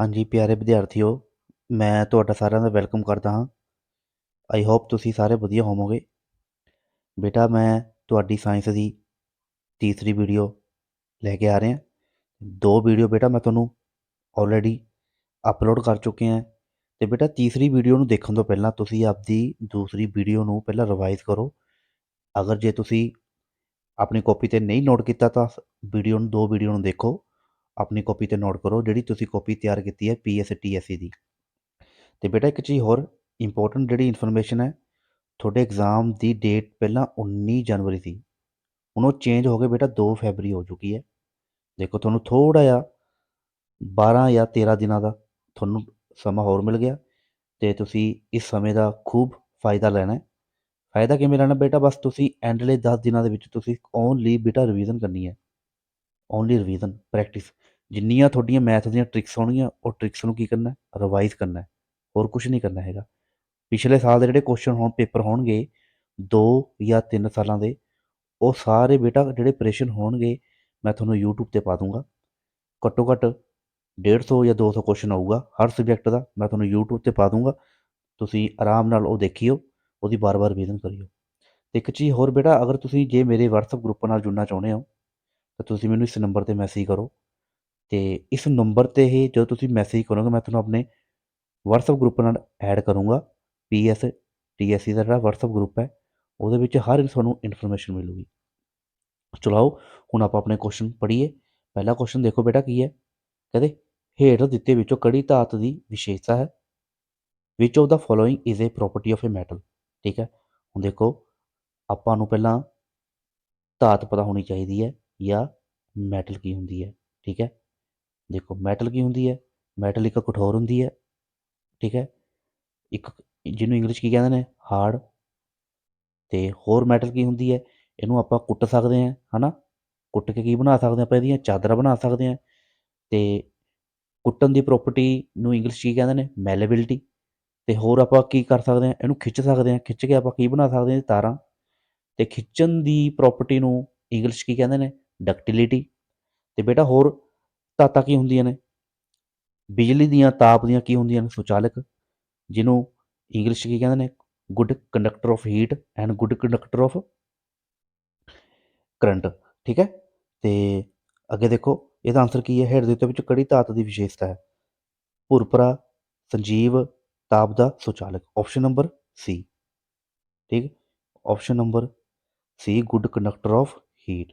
ਹਾਂਜੀ, ਪਿਆਰੇ ਵਿਦਿਆਰਥੀਓ, ਮੈਂ ਤੁਹਾਡਾ ਸਾਰਿਆਂ ਦਾ ਵੈਲਕਮ ਕਰਦਾ ਹਾਂ। ਆਈ ਹੋਪ ਤੁਸੀਂ ਸਾਰੇ ਵਧੀਆ ਹੋਵੋਗੇ। ਬੇਟਾ, ਮੈਂ ਤੁਹਾਡੀ ਸਾਇੰਸ ਦੀ ਤੀਸਰੀ ਵੀਡੀਓ ਲੈ ਕੇ ਆ ਰਿਹਾ। ਦੋ ਵੀਡੀਓ ਬੇਟਾ, ਮੈਂ ਤੁਹਾਨੂੰ ਆਲਰੇਡੀ ਅਪਲੋਡ ਕਰ ਚੁੱਕੇ ਹਾਂ। ਤੇ ਬੇਟਾ, ਤੀਸਰੀ ਵੀਡੀਓ ਨੂੰ ਦੇਖਣ ਤੋਂ ਪਹਿਲਾਂ ਤੁਸੀਂ ਆਪਦੀ ਦੂਸਰੀ ਵੀਡੀਓ ਨੂੰ ਪਹਿਲਾਂ ਰਿਵਾਈਜ਼ ਕਰੋ। ਅਗਰ ਜੇ ਤੁਸੀਂ ਆਪਣੀ ਕਾਪੀ ਤੇ ਨਹੀਂ ਨੋਟ ਕੀਤਾ ਤਾਂ ਵੀਡੀਓ ਨੂੰ, ਦੋ ਵੀਡੀਓ ਨੂੰ ਦੇਖੋ। ਆਪਣੀ ਕਾਪੀ ਤੇ ਨੋਟ ਕਰੋ, ਜਿਹੜੀ ਤੁਸੀਂ ਕਾਪੀ ਤਿਆਰ ਕੀਤੀ ਹੈ ਪੀਐਸਟੀਐਸਸੀ ਦੀ। ਤੇ ਬੇਟਾ ਇੱਕ ਚੀਜ਼ ਹੋਰ ਇੰਪੋਰਟੈਂਟ ਜਿਹੜੀ ਇਨਫੋਰਮੇਸ਼ਨ ਹੈ, ਤੁਹਾਡੇ ਐਗਜ਼ਾਮ ਦੀ ਡੇਟ ਪਹਿਲਾਂ 19 ਜਨਵਰੀ ਸੀ। ਹੁਣ ਉਹ ਚੇਂਜ ਹੋ ਕੇ ਬੇਟਾ 2 ਫੈਬਰੀ ਹੋ ਚੁੱਕੀ ਹੈ। ਦੇਖੋ ਤੁਹਾਨੂੰ ਥੋੜਾ ਜਿਹਾ 12 ਜਾਂ 13 ਦਿਨਾਂ ਦਾ ਤੁਹਾਨੂੰ ਸਮਾਂ ਹੋਰ ਮਿਲ ਗਿਆ ਤੇ ਤੁਸੀਂ ਇਸ ਸਮੇਂ ਦਾ ਖੂਬ ਫਾਇਦਾ ਲੈਣਾ ਹੈ। ਫਾਇਦਾ ਕਿਵੇਂ ਲੈਣਾ ਬੇਟਾ? ਬਸ ਤੁਸੀਂ ਐਂਡਲੇ 10 ਦਿਨਾਂ ਦੇ ਵਿੱਚ ਤੁਸੀਂ ਓਨਲੀ ਬੇਟਾ ਰਿਵੀਜ਼ਨ ਕਰਨੀ ਹੈ। ਓਨਲੀ ਰਿਵੀਜ਼ਨ ਪ੍ਰੈਕਟਿਸ ਜਿੰਨੀਆਂ ਤੁਹਾਡੀਆਂ ਮੈਥ ਦੀਆਂ ਟ੍ਰਿਕਸ ਹੋਣਗੀਆਂ, ਉਹ ਟ੍ਰਿਕਸ ਨੂੰ ਕੀ ਕਰਨਾ ਰਿਵਾਈਜ਼ ਕਰਨਾ ਹੋਰ ਕੁਝ ਨਹੀਂ ਕਰਨਾ ਹੈਗਾ। ਪਿਛਲੇ ਸਾਲ ਦੇ ਜਿਹੜੇ ਕੁਐਸਚਨ ਹੋਣ ਪੇਪਰ ਹੋਣਗੇ 2 ਜਾਂ 3 ਸਾਲਾਂ ਦੇ, ਉਹ ਸਾਰੇ ਬੇਟਾ ਜਿਹੜੇ ਪ੍ਰੈਸ਼ਨ ਹੋਣਗੇ, ਮੈਂ ਤੁਹਾਨੂੰ YouTube ਤੇ ਪਾ ਦੂੰਗਾ। ਘੱਟੋ ਘੱਟ 150 ਜਾਂ 200 ਕੁਐਸਚਨ ਆਊਗਾ ਹਰ ਸਬਜੈਕਟ ਦਾ, ਮੈਂ ਤੁਹਾਨੂੰ YouTube ਤੇ ਪਾ ਦੂੰਗਾ। ਤੁਸੀਂ ਆਰਾਮ ਨਾਲ ਉਹ ਦੇਖਿਓ, ਉਹਦੀ ਬਾਰ-ਬਾਰ ਰਿਵੀਜ਼ਨ ਕਰਿਓ। ਤੇ ਇੱਕ ਚੀਜ਼ ਹੋਰ ਬੇਟਾ, ਅਗਰ ਤੁਸੀਂ ਜੇ ਮੇਰੇ WhatsApp ਗਰੁੱਪ ਨਾਲ ਜੁੜਨਾ ਚਾਹੁੰਦੇ ਹੋ, ਤਾਂ ਤੁਸੀਂ ਮੈਨੂੰ ਇਸ ਨੰਬਰ ਤੇ ਮੈਸੇਜ ਕਰੋ। ਅਤੇ ਇਸ ਨੰਬਰ ਤੇ ਹੀ ਜਦੋਂ ਤੁਸੀਂ ਮੈਸੇਜ ਕਰੋਗੇ, ਮੈਂ ਤੁਹਾਨੂੰ ਆਪਣੇ ਵਟਸਐਪ ਗਰੁੱਪ ਨਾਲ ਐਡ ਕਰੂੰਗਾ। P S T S C ਦਾ ਜਿਹੜਾ ਵਟਸਐਪ ਗਰੁੱਪ ਹੈ, ਉਹਦੇ ਵਿੱਚ ਹਰ ਤੁਹਾਨੂੰ ਇਨਫੋਰਮੇਸ਼ਨ ਮਿਲੂਗੀ। ਚਲਾਓ ਹੁਣ ਆਪਾਂ ਆਪਣੇ ਕੁਐਸਚਨ ਪੜ੍ਹੀਏ। ਪਹਿਲਾ ਕੁਐਸਚਨ ਦੇਖੋ ਬੇਟਾ ਕੀ ਹੈ? ਕਹਿੰਦੇ, ਹੇਠ ਦਿੱਤੇ ਵਿੱਚੋਂ ਕੜੀ ਧਾਤ ਦੀ ਵਿਸ਼ੇਸ਼ਤਾ ਹੈ? Which of the following is a property of a metal ਠੀਕ ਹੈ? ਹੁਣ ਦੇਖੋ, ਆਪਾਂ ਨੂੰ ਪਹਿਲਾਂ ਧਾਤ ਪਤਾ ਹੋਣੀ ਚਾਹੀਦੀ ਹੈ ਜਾਂ ਮੈਟਲ ਕੀ ਹੁੰਦੀ ਹੈ, ਠੀਕ ਹੈ? ਦੇਖੋ ਮੈਟਲ ਕੀ ਹੁੰਦੀ ਹੈ? ਮੈਟਲ ਇੱਕ ਕਠੋਰ ਹੁੰਦੀ ਹੈ, ਠੀਕ ਹੈ? ਇੱਕ ਜਿਹਨੂੰ ਇੰਗਲਿਸ਼ ਕੀ ਕਹਿੰਦੇ ਨੇ? ਹਾਰਡ ਤੇ ਹੋਰ ਮੈਟਲ ਕੀ ਹੁੰਦੀ ਹੈ? ਇਹਨੂੰ ਆਪਾਂ ਕੁੱਟ ਸਕਦੇ ਹਾਂ, ਹਨਾ? ਕੁੱਟ ਕੇ ਕੀ ਬਣਾ ਸਕਦੇ ਹਾਂ ਆਪਾਂ? ਇਹਦੀਆਂ ਚਾਦਰਾਂ ਬਣਾ ਸਕਦੇ ਹਾਂ ਤੇ ਕੁੱਟਣ ਦੀ ਪ੍ਰੋਪਰਟੀ ਨੂੰ ਇੰਗਲਿਸ਼ ਕੀ ਕਹਿੰਦੇ ਨੇ? ਮੈਲੇਬਿਲਟੀ ਤੇ ਹੋਰ ਆਪਾਂ ਕੀ ਕਰ ਸਕਦੇ ਹਾਂ? ਇਹਨੂੰ ਖਿੱਚ ਸਕਦੇ ਹਾਂ। ਖਿੱਚ ਕੇ ਆਪਾਂ ਕੀ ਬਣਾ ਸਕਦੇ ਹਾਂ? ਤਾਰਾਂ ਤੇ ਖਿੱਚਣ ਦੀ ਪ੍ਰੋਪਰਟੀ ਨੂੰ ਇੰਗਲਿਸ਼ ਕੀ ਕਹਿੰਦੇ ਨੇ? ਡਕਟਿਲਿਟੀ ਤੇ ਬੇਟਾ ਹੋਰ ਤਾਤਾਂ ਕੀ ਹੁੰਦੀਆਂ ਨੇ? ਬਿਜਲੀ ਦੀਆਂ, ਤਾਪ ਦੀਆਂ ਕੀ ਹੁੰਦੀਆਂ ਨੇ? ਸੁਚਾਲਕ, ਜਿਹਨੂੰ ਇੰਗਲਿਸ਼ ਕੀ ਕਹਿੰਦੇ ਨੇ? Good conductor of heat and good conductor of current ਠੀਕ ਹੈ? ਤੇ ਅੱਗੇ ਦੇਖੋ, ਇਹਦਾ ਆਨਸਰ ਕੀ ਹੈ? ਹੇਠ ਦੇ ਉੱਤੇ ਵਿੱਚ ਕਿਹੜੀ ਧਾਤ ਦੀ ਵਿਸ਼ੇਸ਼ਤਾ ਹੈ? ਭੁਰਭਰਾ, ਸੰਜੀਵ, ਤਾਪ ਦਾ ਸੁਚਾਲਕ। ਆਪਸ਼ਨ ਨੰਬਰ ਸੀ ਠੀਕ? Option number C good conductor of heat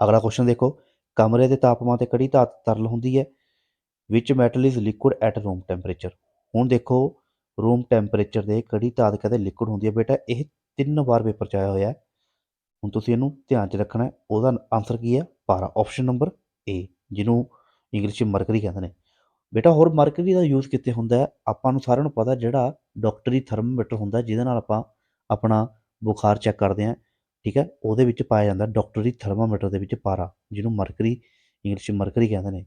ਅਗਲਾ ਕੁਐਸਚਨ ਦੇਖੋ। ਕਮਰੇ ਦੇ ਤਾਪਮਾਨ ਤੇ ਕੜੀ ਧਾਤ ਤਰਲ ਹੁੰਦੀ ਹੈ, ਵਿੱਚ metal is liquid at room temperature ਹੁਣ ਦੇਖੋ ਰੂਮ ਟੈਂਪਰੇਚਰ ਦੇ ਕੜੀ ਧਾਤ ਕਹਿੰਦੇ ਲਿਕੁਇਡ ਹੁੰਦੀ ਹੈ ਬੇਟਾ, ਇਹ ਤਿੰਨ ਵਾਰ ਪੇਪਰ ਚ ਆਇਆ ਹੋਇਆ ਹੁਣ ਤੁਸੀਂ ਇਹਨੂੰ ਧਿਆਨ ਚ ਰੱਖਣਾ ਉਹਦਾ ਆਨਸਰ ਕੀ ਹੈ? ਪਾਰਾ ਆਪਸ਼ਨ ਨੰਬਰ ਏ ਜਿਹਨੂੰ ਇੰਗਲਿਸ਼ 'ਚ ਮਰਕਰੀ ਕਹਿੰਦੇ ਨੇ। ਬੇਟਾ, ਹੋਰ ਮਰਕਰੀ ਦਾ ਯੂਜ਼ ਕਿੱਥੇ ਹੁੰਦਾ ਆਪਾਂ ਨੂੰ ਸਾਰਿਆਂ ਨੂੰ ਪਤਾ, ਜਿਹੜਾ ਡਾਕਟਰੀ ਥਰਮੋਮੀਟਰ ਹੁੰਦਾ ਜਿਹਦੇ ਨਾਲ ਆਪਾਂ ਆਪਣਾ ਬੁਖਾਰ ਚੈੱਕ ਕਰਦੇ ਹਾਂ। ਠੀਕ ਹੈ, ਉਹਦੇ ਵਿੱਚ ਪਾਇਆ ਜਾਂਦਾ ਡਾਕਟਰੀ ਥਰਮਾਮੀਟਰ ਦੇ ਵਿੱਚ ਪਾਰਾ, ਜਿਹਨੂੰ ਮਰਕਰੀ ਇੰਗਲਿਸ਼ ਵਿੱਚ ਮਰਕਰੀ ਕਹਿੰਦੇ ਨੇ।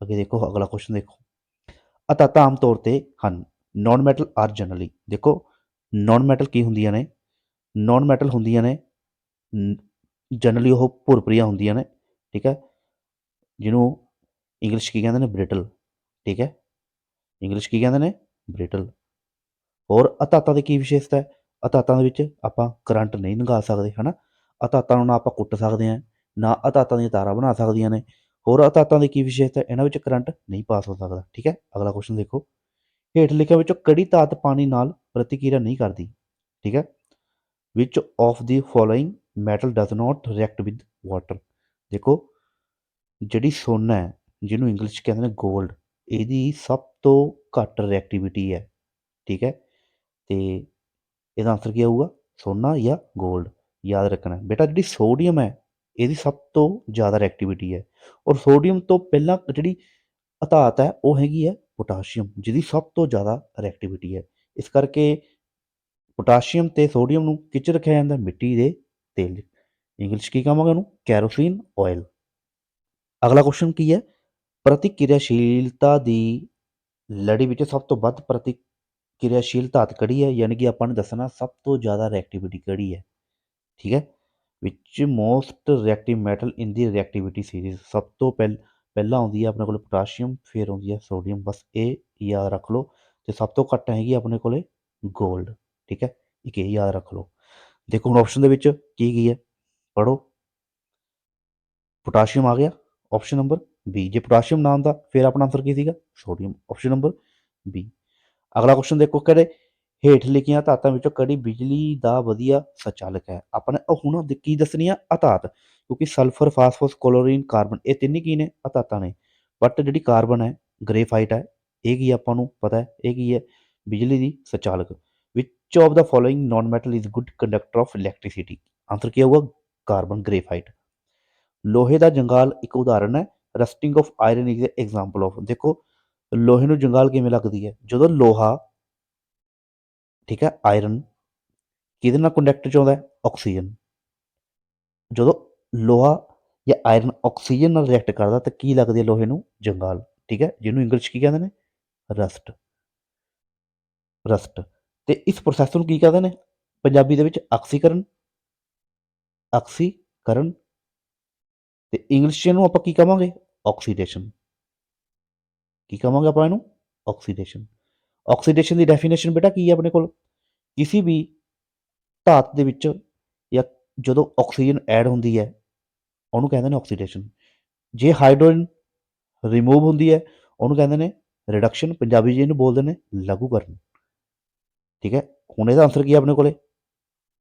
ਅੱਗੇ ਦੇਖੋ, ਅਗਲਾ ਕੁਐਸਚਨ ਦੇਖੋ। ਅਤਾਤਾ ਆਮ ਤੌਰ ਤੇ ਹਨ ਨਾਨ ਮੈਟਲ ਆਰ ਜਨਰਲੀ ਦੇਖੋ ਨਾਨ ਮੈਟਲ ਕੀ ਹੁੰਦੀਆਂ ਨੇ? ਨਾਨ ਮੈਟਲ ਹੁੰਦੀਆਂ ਨੇ ਜਨਰਲੀ ਉਹ ਭੁਰਪਰੀਆਂ ਹੁੰਦੀਆਂ ਨੇ, ਠੀਕ ਹੈ, ਜਿਹਨੂੰ ਇੰਗਲਿਸ਼ ਕੀ ਕਹਿੰਦੇ ਨੇ? ਬ੍ਰਿਟਲ ਠੀਕ ਹੈ ਇੰਗਲਿਸ਼ ਕੀ ਕਹਿੰਦੇ ਨੇ? ਬ੍ਰਿਟਲ ਹੋਰ ਅਤਾਤਾਂ ਦੀ ਕੀ ਵਿਸ਼ੇਸ਼ਤਾ ਹੈ? ਅਤਾਤਾਂ ਦੇ ਵਿੱਚ ਆਪਾਂ ਕਰੰਟ ਨਹੀਂ ਲੰਘਾ ਸਕਦੇ, ਹਨਾ? ਅਤਾਤਾਂ ਨੂੰ ਨਾ ਆਪਾਂ ਕੁੱਟ ਸਕਦੇ ਹਾਂ, ਨਾ ਅਤਾਤਾਂ ਦੀਆਂ ਤਾਰਾਂ ਬਣਾ ਸਕਦੀਆਂ ਨੇ। ਹੋਰ ਅਤਾਤਾਂ ਦੀ ਕੀ ਵਿਸ਼ੇਸ਼ਤਾ ਇਹਨਾਂ ਵਿੱਚ ਕਰੰਟ ਨਹੀਂ ਪਾਸ ਹੋ ਸਕਦਾ, ਠੀਕ ਹੈ? ਅਗਲਾ ਕੁਐਸਚਨ ਦੇਖੋ। ਹੇਠ ਲਿਖਿਆ ਵਿੱਚੋਂ ਕਿਹੜੀ ਧਾਤ ਪਾਣੀ ਨਾਲ ਪ੍ਰਤੀਕਿਰਿਆ ਨਹੀਂ ਕਰਦੀ, ਠੀਕ ਹੈ? Which of the following metal does not react with water ਦੇਖੋ, ਜਿਹੜੀ ਸੋਨਾ ਹੈ, ਜਿਹਨੂੰ ਇੰਗਲਿਸ਼ ਕਹਿੰਦੇ ਨੇ 골ਡ ਇਹਦੀ ਸਭ ਤੋਂ ਘੱਟ ਰਿਐਕਟੀਵਿਟੀ ਹੈ, ਠੀਕ ਹੈ? ਤੇ ਇਹਦਾ ਆਨਸਰ ਕੀ ਆਊਗਾ? ਸੋਨਾ ਜਾਂ 골ਡ ਯਾਦ ਰੱਖਣਾ। ਬੇਟਾ, ਜਿਹੜੀ ਸੋਡੀਅਮ ਹੈ, ਇਹਦੀ ਸਭ ਤੋਂ ਜ਼ਿਆਦਾ ਰਿਐਕਟੀਵਿਟੀ ਹੈ। ਔਰ ਸੋਡੀਅਮ ਤੋਂ ਪਹਿਲਾਂ ਜਿਹੜੀ ਅਧਾਤ ਹੈ, ਉਹ ਹੈਗੀ ਹੈ ਪੋਟਾਸ਼ੀਅਮ ਜਿਹਦੀ ਸਭ ਤੋਂ ਜ਼ਿਆਦਾ ਰਿਐਕਟੀਵਿਟੀ ਹੈ। ਇਸ ਕਰਕੇ ਪੋਟਾਸ਼ੀਅਮ ਤੇ ਸੋਡੀਅਮ ਨੂੰ ਕਿਚ ਰੱਖਿਆ ਜਾਂਦਾ? ਮਿੱਟੀ ਦੇ ਤੇਲ। ਇੰਗਲਿਸ਼ ਕੀ ਕਹਾਂਗੇ ਉਹਨੂੰ ਕੈਰੋਸੀਨ ਆਇਲ ਅਗਲਾ ਕੁਐਸਚਨ ਕੀ ਹੈ? ਪ੍ਰਤੀਕਿਰਿਆਸ਼ੀਲਤਾ ਦੀ ਲੜੀ ਵਿੱਚ ਸਭ ਤੋਂ ਵੱਧ ਕਿਰਿਆਸ਼ੀਲ ਧਾਤ ਕਿਹੜੀ ਹੈ, ਯਾਨੀ ਕਿ ਆਪਾਂ ਨੂੰ ਦੱਸਣਾ ਸਭ ਤੋਂ ਜ਼ਿਆਦਾ ਰਿਐਕਟੀਵਿਟੀ ਕਿਹੜੀ ਹੈ, ਠੀਕ ਹੈ? ਵਿੱਚ most reactive metal in the reactivity series ਸਭ ਤੋਂ ਪਹਿਲ, ਪਹਿਲਾਂ ਆਉਂਦੀ ਹੈ ਆਪਣੇ ਕੋਲ ਪੋਟਾਸ਼ੀਅਮ ਫਿਰ ਆਉਂਦੀ ਹੈ ਸੋਡੀਅਮ ਬਸ ਇਹ ਯਾਦ ਰੱਖ ਲਓ ਤੇ ਸਭ ਤੋਂ ਘੱਟ ਹੈਗੀ ਆਪਣੇ ਕੋਲੇ 골ਡ ਠੀਕ ਹੈ? ਇੱਕ ਇਹ ਯਾਦ ਰੱਖ ਲਓ। ਦੇਖੋ ਹੁਣ ਆਪਸ਼ਨ ਦੇ ਵਿੱਚ ਕੀ ਕੀ ਹੈ ਪੜੋ ਪੋਟਾਸ਼ੀਅਮ ਆ ਗਿਆ ਆਪਸ਼ਨ ਨੰਬਰ ਬੀ ਜੇ ਪੋਟਾਸ਼ੀਅਮ ਨਾਮ ਦਾ ਫਿਰ ਆਪਣਾ ਆਨਸਰ ਕੀ ਸੀਗਾ? ਸੋਡੀਅਮ ਆਪਸ਼ਨ ਨੰਬਰ ਬੀ ਅਗਲਾ ਕੁਐਸਚਨ ਦੇਖੋ ਕਿਹੜੇ ਹੇਠ ਲਿਖੀਆਂ ਧਾਤਾਂ ਵਿੱਚੋਂ ਕਿਹੜੀ ਬਿਜਲੀ ਦਾ ਵਧੀਆ ਸੰਚਾਲਕ ਹੈ। ਆਪਾਂ ਨੇ ਹੁਣ ਕੀ ਦੱਸਣੀ ਆ? ਅਧਾਤ, ਕਿਉਂਕਿ ਸਲਫਰ ਫਾਸਫੋਰਸ ਕਲੋਰੀਨ ਕਾਰਬਨ ਇਹ ਤਿੰਨ ਕੀ ਨੇ? ਅਧਾਤਾਂ ਨੇ। ਬਟ ਜਿਹੜੀ ਕਾਰਬਨ ਹੈ ਗ੍ਰੇਫਾਈਟ ਹੈ, ਇਹ ਕੀ ਆਪਾਂ ਨੂੰ ਪਤਾ ਹੈ? ਇਹ ਕੀ ਹੈ? ਬਿਜਲੀ ਦੀ ਸੰਚਾਲਕ। Which of the following non metal is good conductor of electricity answer ਕੀ ਹੋਊਗਾ ਕਾਰਬਨ ਗ੍ਰੇਫਾਈਟ ਲੋਹੇ ਦਾ ਜੰਗਾਲ ਇੱਕ ਉਦਾਹਰਨ ਹੈ। Rusting of iron is example of ਦੇਖੋ ਲੋਹੇ ਨੂੰ ਜੰਗਾਲ ਕਿਵੇਂ ਲੱਗਦੀ ਹੈ? ਜਦੋਂ ਲੋਹਾ, ਠੀਕ ਹੈ ਆਇਰਨ ਕਿਹਦੇ ਨਾਲ ਕੰਡਕਟ ਚ ਆਉਂਦਾ ਹੈ? ਆਕਸੀਜਨ ਜਦੋਂ ਲੋਹਾ ਜਾਂ ਆਇਰਨ ਆਕਸੀਜਨ ਨਾਲ ਰਿਐਕਟ ਕਰਦਾ, ਤਾਂ ਕੀ ਲੱਗਦੀ ਹੈ ਲੋਹੇ ਨੂੰ? ਜੰਗਾਲ, ਠੀਕ ਹੈ, ਜਿਹਨੂੰ ਇੰਗਲਿਸ਼ ਕੀ ਕਹਿੰਦੇ ਨੇ? ਰਸਟ ਰਸਟ ਤੇ ਇਸ ਪ੍ਰੋਸੈਸ ਨੂੰ ਕੀ ਕਹਿੰਦੇ ਨੇ? ਪੰਜਾਬੀ ਦੇ ਵਿੱਚ ਆਕਸੀਕਰਨ ਆਕਸੀਕਰਨ ਤੇ ਇੰਗਲਿਸ਼ ਨੂੰ ਆਪਾਂ ਕੀ ਕਹਾਂਗੇ ਆਕਸੀਡੇਸ਼ਨ ਕੀ ਕਹਾਂਗੇ ਆਪਾਂ ਇਹਨੂੰ? ਆਕਸੀਡੇਸ਼ਨ ਆਕਸੀਡੇਸ਼ਨ ਦੀ ਡੈਫੀਨੇਸ਼ਨ ਬੇਟਾ ਕੀ ਹੈ ਆਪਣੇ ਕੋਲ? ਕਿਸੇ ਵੀ ਧਾਤ ਦੇ ਵਿੱਚ ਜਾਂ ਜਦੋਂ ਆਕਸੀਜਨ ਐਡ ਹੁੰਦੀ ਹੈ, ਉਹਨੂੰ ਕਹਿੰਦੇ ਨੇ ਆਕਸੀਡੇਸ਼ਨ ਜੇ ਹਾਈਡਰੋਜਨ ਰਿਮੂਵ ਹੁੰਦੀ ਹੈ, ਉਹਨੂੰ ਕਹਿੰਦੇ ਨੇ ਰਿਡਕਸ਼ਨ ਪੰਜਾਬੀ ਜੀ ਇਹਨੂੰ ਬੋਲਦੇ ਨੇ ਲਘੂਕਰਨ. ਠੀਕ ਹੈ? ਹੁਣ ਇਹਦਾ ਆਨਸਰ ਕੀ ਹੈ ਆਪਣੇ ਕੋਲੇ?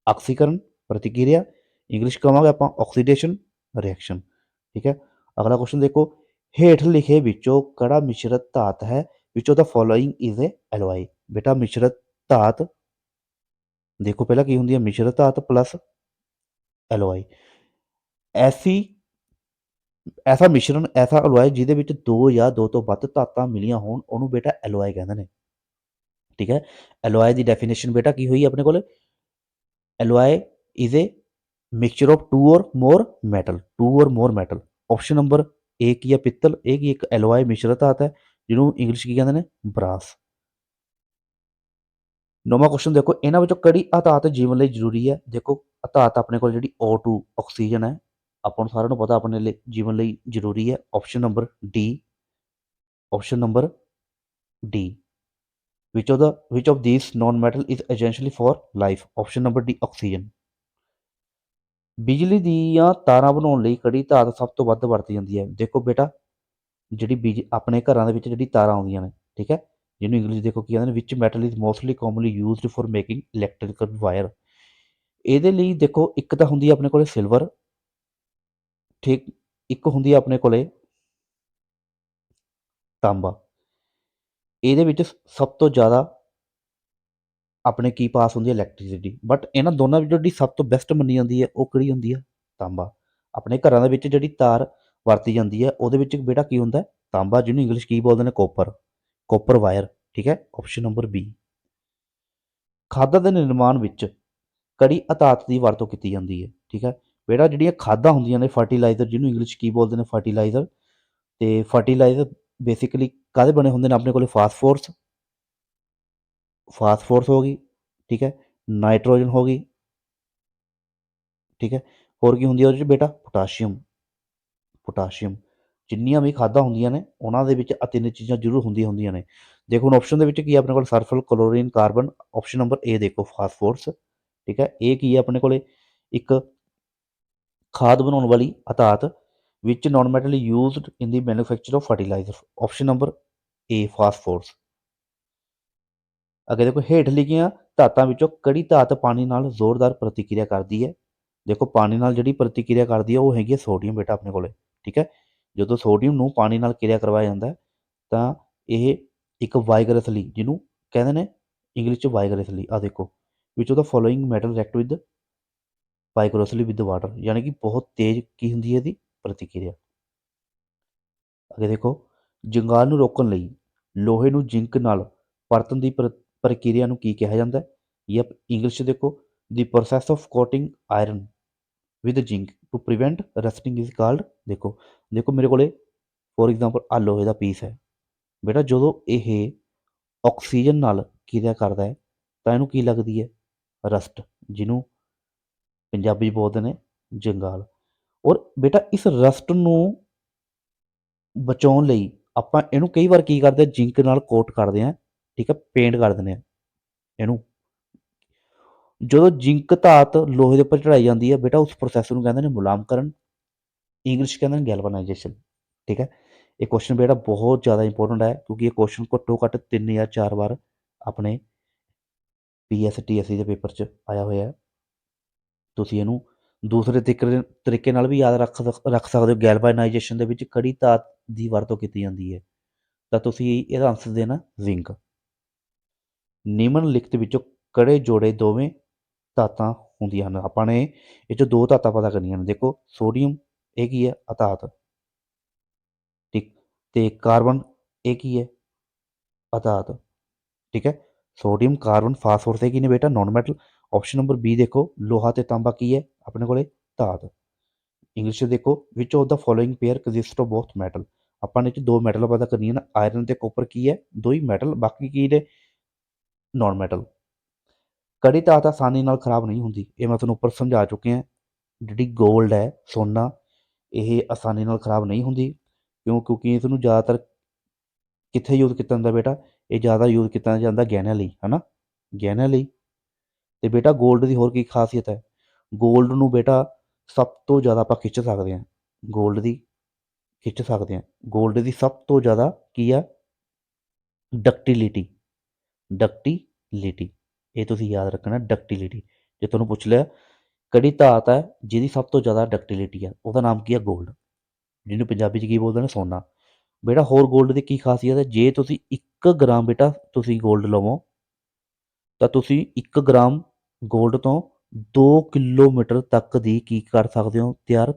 ਆਕਸੀਕਰਨ ਪ੍ਰਤੀਕਿਰਿਆ। ਇੰਗਲਿਸ਼ ਕਹਾਂਗੇ ਆਪਾਂ ਆਕਸੀਡੇਸ਼ਨ ਰਿਐਕਸ਼ਨ ਠੀਕ ਹੈ? ਅਗਲਾ ਕੁਐਸਚਨ ਦੇਖੋ ਹੇਠ ਲਿਖੇ ਵਿੱਚੋਂ ਕਿਹੜਾ ਮਿਸ਼ਰਤ ਧਾਤ ਹੈ ਵਿੱਚੋਂ ਦਾ ਫੋਲੋਇੰਗ ਇਜ਼ ਅ ਐਲੋਆਈ ਬੇਟਾ ਮਿਸ਼ਰਤ ਧਾਤ ਦੇਖੋ ਪਹਿਲਾਂ ਕੀ ਹੁੰਦੀ ਹੈ ਮਿਸ਼ਰਤ ਧਾਤ ਪਲੱਸ ਐਲੋਆਈ ਐਸੀ ਐਸਾ ਮਿਸ਼ਰਣ ਐਸਾ ਐਲੋਆਈ ਜਿਹਦੇ ਵਿੱਚ ਦੋ ਜਾਂ ਦੋ ਤੋਂ ਵੱਧ ਧਾਤਾਂ ਮਿਲੀਆਂ ਹੋਣ ਉਹਨੂੰ ਬੇਟਾ ਐਲੋਆਈ ਕਹਿੰਦੇ ਨੇ ਠੀਕ ਹੈ ਐਲੋਆਈ ਦੀ ਡੈਫੀਨੇਸ਼ਨ ਬੇਟਾ ਕੀ ਹੋਈ ਆਪਣੇ ਕੋਲ alloy is a mixture of two or more metal two or more metal option number A ਕੀ ਹੈ ਪਿੱਤਲ? ਇਹ ਕੀ ਇੱਕ ਐਲੋਆਈ ਮਿਸ਼ਰਤ ਧਾਤ ਹੈ ਜਿਹਨੂੰ ਇੰਗਲਿਸ਼ ਕੀ ਕਹਿੰਦੇ ਨੇ? ਬਰਾਸ। ਨੌਵਾਂ ਕੁਐਸਚਨ ਦੇਖੋ, ਇਹਨਾਂ ਵਿੱਚੋਂ ਕਿਹੜੀ ਅਧਾਤ ਜੀਵਨ ਲਈ ਜ਼ਰੂਰੀ ਹੈ? ਦੇਖੋ ਅਧਾਤ ਆਪਣੇ ਕੋਲ ਜਿਹੜੀ O2 ਆਕਸੀਜਨ ਹੈ, ਆਪਾਂ ਨੂੰ ਸਾਰਿਆਂ ਨੂੰ ਪਤਾ ਆਪਣੇ ਲਈ ਜੀਵਨ ਲਈ ਜ਼ਰੂਰੀ ਹੈ। Option number D option number D which of the, which of these non-metal is essentially for life? Option number d, oxygen ਬਿਜਲੀ ਦੀਆਂ ਤਾਰਾਂ ਬਣਾਉਣ ਲਈ ਕਿਹੜੀ ਧਾਤ ਸਭ ਤੋਂ ਵੱਧ ਵਰਤੀ ਜਾਂਦੀ ਹੈ। ਦੇਖੋ ਬੇਟਾ, ਜਿਹੜੀ ਬਿਜ, ਆਪਣੇ ਘਰਾਂ ਦੇ ਵਿੱਚ ਜਿਹੜੀ ਤਾਰਾਂ ਆਉਂਦੀਆਂ ਨੇ, ਠੀਕ ਹੈ? ਜਿਹਨੂੰ ਇੰਗਲਿਸ਼ ਦੇਖੋ ਕੀ ਕਹਿੰਦੇ ਨੇ which metal is mostly commonly used for making electrical wire ਇਹਦੇ ਲਈ ਦੇਖੋ ਇੱਕ ਤਾਂ ਹੁੰਦੀ ਹੈ ਆਪਣੇ ਕੋਲੇ ਸਿਲਵਰ ਠੀਕ, ਇੱਕ ਹੁੰਦੀ ਹੈ ਆਪਣੇ ਕੋਲੇ ਤਾਂਬਾ। ਇਹਦੇ ਵਿੱਚ ਸਭ ਤੋਂ ਜ਼ਿਆਦਾ ਆਪਣੇ ਕੀ ਪਾਸ ਹੁੰਦੀ ਹੈ ਇਲੈਕਟ੍ਰੀਸਿਟੀ ਬਟ ਇਹਨਾਂ ਦੋਨਾਂ ਵਿੱਚੋਂ ਜਿਹੜੀ ਸਭ ਤੋਂ ਬੈਸਟ ਮੰਨੀ ਜਾਂਦੀ ਹੈ, ਉਹ ਕਿਹੜੀ ਹੁੰਦੀ ਹੈ? ਤਾਂਬਾ। ਆਪਣੇ ਘਰਾਂ ਦੇ ਵਿੱਚ ਜਿਹੜੀ ਤਾਰ ਵਰਤੀ ਜਾਂਦੀ ਹੈ, ਉਹਦੇ ਵਿੱਚ ਬੇਟਾ ਕੀ ਹੁੰਦਾ ਤਾਂਬਾ, ਜਿਹਨੂੰ ਇੰਗਲਿਸ਼ ਕੀ ਬੋਲਦੇ ਨੇ? ਕੋਪਰ ਕੋਪਰ ਵਾਇਰ ਠੀਕ ਹੈ? ਆਪਸ਼ਨ ਨੰਬਰ ਬੀ ਖਾਦਾਂ ਦੇ ਨਿਰਮਾਣ ਵਿੱਚ ਕੜੀ ਅਧਾਤ ਦੀ ਵਰਤੋਂ ਕੀਤੀ ਜਾਂਦੀ ਹੈ, ਠੀਕ ਹੈ? ਬੇਟਾ, ਜਿਹੜੀਆਂ ਖਾਦਾਂ ਹੁੰਦੀਆਂ ਨੇ ਫਰਟੀਲਾਈਜ਼ਰ ਜਿਹਨੂੰ ਇੰਗਲਿਸ਼ ਕੀ ਬੋਲਦੇ ਨੇ? ਫਰਟੀਲਾਈਜ਼ਰ ਤੇ ਫਰਟੀਲਾਈਜ਼ਰ ਬੇਸਿਕਲੀ ਕਾਹਦੇ ਬਣੇ ਹੁੰਦੇ ਨੇ? ਆਪਣੇ ਕੋਲੇ ਫਾਸਫੋਰਸ ਫਾਸਫੋਰਸ ਹੋ ਗਈ, ਠੀਕ ਹੈ ਨਾਈਟ੍ਰੋਜਨ ਹੋ ਗਈ, ਠੀਕ ਹੈ, ਹੋਰ ਕੀ ਹੁੰਦੀ ਹੈ ਉਹਦੇ ਵਿੱਚ ਬੇਟਾ? ਪੋਟਾਸ਼ੀਅਮ ਪੋਟਾਸ਼ੀਅਮ ਜਿੰਨੀਆਂ ਵੀ ਖਾਦਾਂ ਹੁੰਦੀਆਂ ਨੇ, ਉਹਨਾਂ ਦੇ ਵਿੱਚ ਆ ਤਿੰਨ ਚੀਜ਼ਾਂ ਜ਼ਰੂਰ ਹੁੰਦੀਆਂ ਹੁੰਦੀਆਂ ਨੇ। ਦੇਖੋ ਹੁਣ ਆਪਸ਼ਨ ਦੇ ਵਿੱਚ ਕੀ ਹੈ ਆਪਣੇ ਕੋਲ? Sulphur chlorine carbon option number A ਦੇਖੋ ਫਾਸਫੋਰਸ ਠੀਕ ਹੈ ਇਹ ਕੀ ਹੈ ਆਪਣੇ ਕੋਲੇ? ਇੱਕ ਖਾਦ ਬਣਾਉਣ ਵਾਲੀ ਅਧਾਤ which non metal used in the manufacture of fertilizer, option number A, phosphorus ਅੱਗੇ ਦੇਖੋ ਹੇਠ ਲਿਖੀਆਂ ਧਾਤਾਂ ਵਿੱਚੋਂ ਕਿਹੜੀ ਧਾਤ ਪਾਣੀ ਨਾਲ ਜ਼ੋਰਦਾਰ ਪ੍ਰਤੀਕਿਰਿਆ ਕਰਦੀ ਹੈ। ਦੇਖੋ ਪਾਣੀ ਨਾਲ ਜਿਹੜੀ ਪ੍ਰਤੀਕਿਰਿਆ ਕਰਦੀ ਹੈ ਉਹ ਹੈਗੀ ਹੈ ਸੋਡੀਅਮ ਬੇਟਾ ਆਪਣੇ ਕੋਲੇ, ਠੀਕ ਹੈ? ਜਦੋਂ ਸੋਡੀਅਮ ਨੂੰ ਪਾਣੀ ਨਾਲ ਕਿਰਿਆ ਕਰਵਾਇਆ ਜਾਂਦਾ ਹੈ, ਤਾਂ ਇਹ ਇੱਕ ਵਾਈਗਰਸਲੀ ਜਿਹਨੂੰ ਕਹਿੰਦੇ ਨੇ ਇੰਗਲਿਸ਼ ਚ ਵਾਈਗਰਸਲੀ ਆ ਦੇਖੋ, which of the following metal react with vigorously with water ਯਾਨੀ ਕਿ ਬਹੁਤ ਤੇਜ਼ ਕੀ ਹੁੰਦੀ ਹੈ ਇਹਦੀ? ਪ੍ਰਤੀਕਿਰਿਆ। ਅੱਗੇ ਦੇਖੋ, ਜੰਗਾਲ ਨੂੰ ਰੋਕਣ ਲਈ ਲੋਹੇ ਨੂੰ ਜ਼ਿੰਕ ਨਾਲ ਪਰਤਣ ਦੀ ਪ੍ਰ- ਪ੍ਰਕਿਰਿਆ ਨੂੰ ਕੀ ਕਿਹਾ ਜਾਂਦਾ ਹੈ? ਯਪ ਇੰਗਲਿਸ਼ 'ਚ ਦੇਖੋ the process of coating iron with zinc to prevent rusting is called ਦੇਖੋ ਦੇਖੋ ਮੇਰੇ ਕੋਲੇ ਫੋਰ ਐਗਜ਼ਾਮਪਲ ਆ ਲੋਹੇ ਦਾ ਪੀਸ ਹੈ। ਬੇਟਾ, ਜਦੋਂ ਇਹ ਆਕਸੀਜਨ ਨਾਲ ਕਿਰਿਆ ਕਰਦਾ ਹੈ, ਤਾਂ ਇਹਨੂੰ ਕੀ ਲੱਗਦੀ ਹੈ? ਰਸਟ ਜਿਹਨੂੰ ਪੰਜਾਬੀ 'ਚ ਬੋਲਦੇ ਨੇ ਜੰਗਾਲ। ਔਰ ਬੇਟਾ, ਇਸ ਰਸਟ ਨੂੰ ਬਚਾਉਣ ਲਈ ਆਪਾਂ ਇਹਨੂੰ ਕਈ ਵਾਰ ਕੀ ਕਰਦੇ ਆ ਜਿੰਕ ਨਾਲ ਕੋਟ ਕਰਦੇ ਆ ਠੀਕ ਹੈ ਪੇਂਟ ਕਰ ਦਿੰਦੇ ਆ ਇਹਨੂੰ। ਜਦੋਂ ਜਿੰਕ ਧਾਤ ਲੋਹੇ ਦੇ ਉੱਪਰ ਚੜਾਈ ਜਾਂਦੀ ਹੈ ਬੇਟਾ ਉਸ ਪ੍ਰੋਸੈਸ ਨੂੰ ਕਹਿੰਦੇ ਨੇ ਮੁਲਾਮਕਰਨ ਇੰਗਲਿਸ਼ ਕਹਿੰਦੇ ਨੇ ਗੈਲਵਨਾਈਜੇਸ਼ਨ ਠੀਕ ਹੈ ਇਹ ਕੁਐਸਚਨ ਬੇਟਾ ਬਹੁਤ ਜ਼ਿਆਦਾ ਇੰਪੋਰਟੈਂਟ ਹੈ ਕਿਉਂਕਿ ਇਹ ਕੁਐਸਚਨ ਘੱਟੋ ਘੱਟ 3 ਜਾਂ 4 ਵਾਰ ਆਪਣੇ ਪੀਐਸਟੀਐਸਸੀ ਦੇ ਪੇਪਰ 'ਚ ਆਇਆ ਹੋਇਆ। ਹੈ ਤੁਸੀਂ ਇਹਨੂੰ ਦੂਸਰੇ ਤਰੀਕੇ ਤਰੀਕੇ ਨਾਲ ਵੀ ਯਾਦ ਰੱਖ ਸਕ- ਰੱਖ ਸਕਦੇ ਹੋ ਗੈਲਵਾਨਾਈਜੇਸ਼ਨ ਦੇ ਵਿੱਚ ਕੜੀ ਧਾਤ ਦੀ ਵਰਤੋਂ ਕੀਤੀ ਜਾਂਦੀ ਹੈ। ਤਾਂ ਤੁਸੀਂ ਇਹਦਾ ਆਨਸਰ ਦੇਣਾ ਜ਼ਿੰਕ ਨਿਮਨ ਲਿਖਤ ਵਿੱਚੋਂ ਕੜੇ ਜੋੜੇ ਦੋਵੇਂ ਧਾਤਾਂ ਹੁੰਦੀਆਂ ਹਨ। ਆਪਾਂ ਨੇ ਇਹ 'ਚੋਂ ਦੋ ਧਾਤਾਂ ਪਤਾ ਕਰਨੀਆਂ ਨੇ। ਦੇਖੋ ਸੋਡੀਅਮ ਇਹ ਕੀ ਹੈ? ਅਧਾਤ ਠੀਕ? ਤੇ ਕਾਰਬਨ ਇਹ ਕੀ ਹੈ? ਅਧਾਤ ਠੀਕ ਹੈ? ਸੋਡੀਅਮ ਕਾਰਬਨ ਫਾਸਫੋਰਸ ਇਹ ਕੀ ਨੇ ਬੇਟਾ? Non metal option number B ਦੇਖੋ, ਲੋਹਾ ਤੇ ਤਾਂਬਾ ਕੀ ਹੈ? ਆਪਣੇ ਕੋਲੇ ਧਾਤ। ਇੰਗਲਿਸ਼ ਦੇਖੋ which of the following pair consist of both metal ਆਪਾਂ ਨੇ 'ਚ ਦੋ ਮੈਟਲ ਪਤਾ ਕਰਨੀਆਂ ਨੇ। ਆਇਰਨ ਤੇ ਕਾਪਰ ਕੀ ਹੈ? ਦੋ ਹੀ ਮੈਟਲ ਬਾਕੀ ਕੀ ਨੇ? ਨਾਨ ਮੈਟਲ ਕੜੀ ਧਾਤ ਆਸਾਨੀ ਨਾਲ ਖਰਾਬ ਨਹੀਂ ਹੁੰਦੀ, ਇਹ ਮੈਂ ਤੁਹਾਨੂੰ ਉੱਪਰ ਸਮਝਾ ਚੁੱਕਿਆ ਜਿਹੜੀ ਗੋਲਡ ਹੈ, ਸੋਨਾ, ਇਹ ਆਸਾਨੀ ਨਾਲ ਖਰਾਬ ਨਹੀਂ ਹੁੰਦੀ, ਕਿਉਂ? ਕਿਉਂਕਿ ਇਸ ਨੂੰ ਜ਼ਿਆਦਾਤਰ ਕਿੱਥੇ ਯੂਜ਼ ਕੀਤਾ ਜਾਂਦਾ ਬੇਟਾ? ਇਹ ਜ਼ਿਆਦਾ ਯੂਜ਼ ਕੀਤਾ ਜਾਂਦਾ ਗਹਿਣਿਆਂ ਲਈ, ਹਨਾ? ਗਹਿਣਿਆਂ ਲਈ। ਤੇ ਬੇਟਾ ਗੋਲਡ ਦੀ ਹੋਰ ਕੀ ਖਾਸੀਅਤ ਹੈ? ਗੋਲਡ ਨੂੰ ਬੇਟਾ ਸਭ ਤੋਂ ਜ਼ਿਆਦਾ ਆਪਾਂ ਖਿੱਚ ਸਕਦੇ ਹਾਂ। ਗੋਲਡ ਦੀ ਖਿੱਚ ਸਕਦੇ ਹਾਂ। ਗੋਲਡ ਦੀ ਸਭ ਤੋਂ ਜ਼ਿਆਦਾ ਕੀ ਆ? ਡਕਟਿਲਿਟੀ ਡਕਟੀਲਿਟੀ ਇਹ ਤੁਸੀਂ ਯਾਦ ਰੱਖਣਾ ਡਕਟੀਲਿਟੀ ਜੇ ਤੁਹਾਨੂੰ ਪੁੱਛ ਲਿਆ, ਕਿਹੜੀ ਧਾਤ ਹੈ ਜਿਹਦੀ ਸਭ ਤੋਂ ਜ਼ਿਆਦਾ ਡਕਟੀਲਿਟੀ ਹੈ, ਉਹਦਾ ਨਾਮ ਕੀ ਹੈ? ਗੋਲਡ ਜਿਹਨੂੰ ਪੰਜਾਬੀ 'ਚ ਕੀ ਬੋਲਦੇ ਨੇ? ਸੋਨਾ। ਬੇਟਾ, ਹੋਰ ਗੋਲਡ ਦੀ ਕੀ ਖਾਸੀਅਤ ਹੈ? ਜੇ ਤੁਸੀਂ 1 ਗ੍ਰਾਮ ਬੇਟਾ ਤੁਸੀਂ ਗੋਲਡ ਲਵੋ, ਤਾਂ ਤੁਸੀਂ 1 ਗ੍ਰਾਮ ਗੋਲਡ ਤੋਂ 2 ਕਿਲੋਮੀਟਰ ਤੱਕ ਦੀ ਕੀ ਕਰ ਸਕਦੇ ਹੋ? ਤਿਆਰ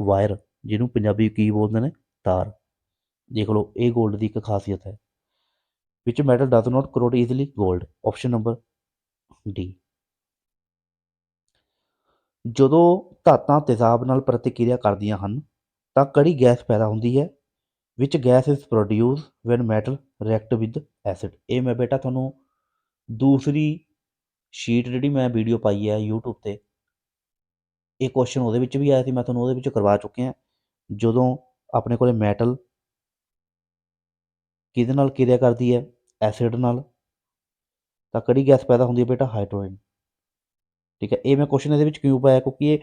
ਵਾਇਰ ਜਿਹਨੂੰ ਪੰਜਾਬੀ ਕੀ ਬੋਲਦੇ ਨੇ? ਤਾਰ। ਦੇਖ ਲਓ, ਇਹ ਗੋਲਡ ਦੀ ਇੱਕ ਖਾਸੀਅਤ ਹੈ। Which metal does not corrode easily? Gold. Option number d. ਜਦੋਂ ਧਾਤਾਂ ਤੇਜ਼ਾਬ ਨਾਲ ਪ੍ਰਤੀਕਿਰਿਆ ਕਰਦੀਆਂ ਹਨ, ਤਾਂ ਕੜੀ ਗੈਸ ਪੈਦਾ ਹੁੰਦੀ ਹੈ, which gas is produced when metal react with acid. ਇਹ ਮੈਂ ਬੇਟਾ ਤੁਹਾਨੂੰ ਦੂਸਰੀ ਸ਼ੀਟ ਜਿਹੜੀ ਮੈਂ ਵੀਡੀਓ ਪਾਈ ਹੈ YouTube ਤੇ, ਇਹ ਕੁਐਸਚਨ ਉਹਦੇ ਵਿੱਚ ਵੀ ਆਇਆ ਸੀ, ਮੈਂ ਤੁਹਾਨੂੰ ਉਹਦੇ ਵਿੱਚ ਕਰਵਾ ਚੁੱਕਿਆ। ਜਦੋਂ ਆਪਣੇ ਕੋਲੇ ਮੈਟਲ ਕਿਹਦੇ ਨਾਲ ਕਿਰਿਆ ਕਰਦੀ ਹੈ? ਐਸਿਡ ਨਾਲ। ਤਾਂ ਕਿਹੜੀ ਗੈਸ ਪੈਦਾ ਹੁੰਦੀ ਹੈ ਬੇਟਾ? ਹਾਈਡਰੋਜਨ ਠੀਕ ਹੈ, ਇਹ ਮੈਂ ਕੁਐਸਚਨ ਇਹਦੇ ਵਿੱਚ ਕਿਉਂ ਪਾਇਆ? ਕਿਉਂਕਿ ਇਹ